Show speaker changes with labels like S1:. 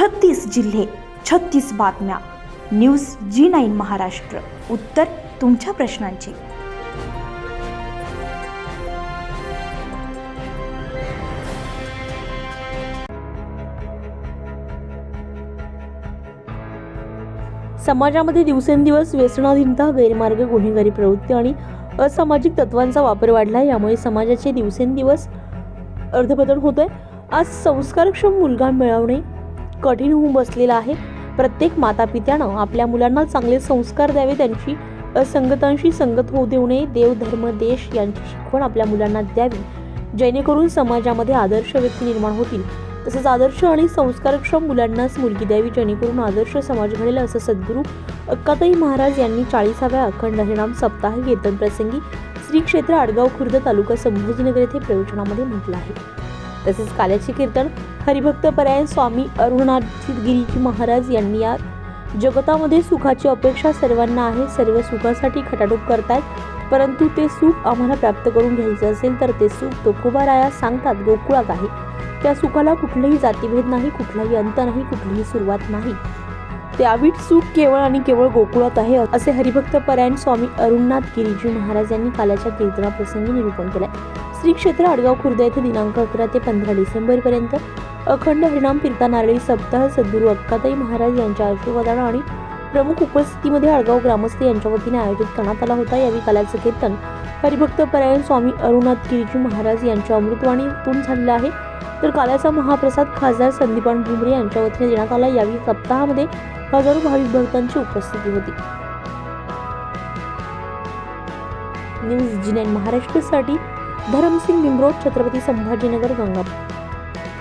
S1: छत्तीस जिल्हे छत्तीस बातम्या. News G nine Maharashtra. उत्तर तुमच्या प्रश्नांची.
S2: समाजामध्ये दिवसेंदिवस व्यसनाधीनता गैरमार्ग गुन्हेगारी प्रवृत्ती आणि असामाजिक तत्वांचा वापर वाढला यामुळे समाजाचे दिवसेंदिवस अर्धपतन होत आहे आज संस्कारक्षम मुलगा मिळवणे कठीण होऊन बसलेला आहे. प्रत्येक मातापित्यानं आपल्या मुलांना चांगले संस्कार द्यावे त्यांची असंगतांशी संगत होऊ देऊ नये. देव धर्म देश यांची शिकवण आपल्या मुलांना द्यावी. जेणेकरून समाजामध्ये आदर्श व्यक्ती निर्माण होतील. तसेच आदर्श आणि संस्कारक्षम मुलांनाच मुलगी द्यावी. जेणेकरून आदर्श समाज घडेल असं सद्गुरू अक्काताई महाराज यांनी चाळीसाव्या अखंड हरिणाम सप्ताह वेतन प्रसंगी श्री क्षेत्र आडगाव खुर्द तालुका संभाजीनगर येथे प्रवचनामध्ये म्हटलं आहे. तसेच काल्याचे कीर्तन हरिभक्त पर्याय स्वामी अरुणाथ गिरीजी महाराज यांनी या जगतामध्ये सुखाची अपेक्षा सर्वांना आहे. सर्व सुखासाठी खटाटोप करतायत परंतु ते सुख आम्हाला प्राप्त करून घ्यायचं असेल तर ते सुख तोकोबाराया सांगतात गोकुळात आहे. त्या सुखाला कुठलाही जातीभेद नाही कुठलाही अंत नाही कुठलीही सुरुवात नाही. त्यावीट सुख केवळ आणि केवळ गोकुळात आहे असे हरिभक्त परायण स्वामी अरुणनाथ गिरीजी महाराज यांनी काल्याच्या कीर्तनाप्रसंगी निरूपण आहे श्री क्षेत्र आडगाव खुर्द येथे दिनांक अकरा ते पंधरा डिसेंबर पर्यंत अखंड हरिणाम फिरता नारळी सप्ताह सद्गुरू अक्काताई महाराज यांच्या आशीर्वादानं आणि प्रमुख उपस्थितीमध्ये आडगाव ग्रामस्थ यांच्या वतीने आयोजित करण्यात आला होता. यावेळी कलाचं कीर्तन हरिभक्त परायण स्वामी अरुणाथ गिरीजी महाराज यांच्या अमृतवाणीतून झालेलं आहे. तर काल्याचा महाप्रसाद खासदार संदीपान भुमरे यांच्या वतीने देण्यात आला. यावेळी सप्ताहामध्ये हजारो भाविक भक्तांची उपस्थिती होती. News G nine Dharamsingh Nimrod Chhatrapati Sambhajinagar Gangapur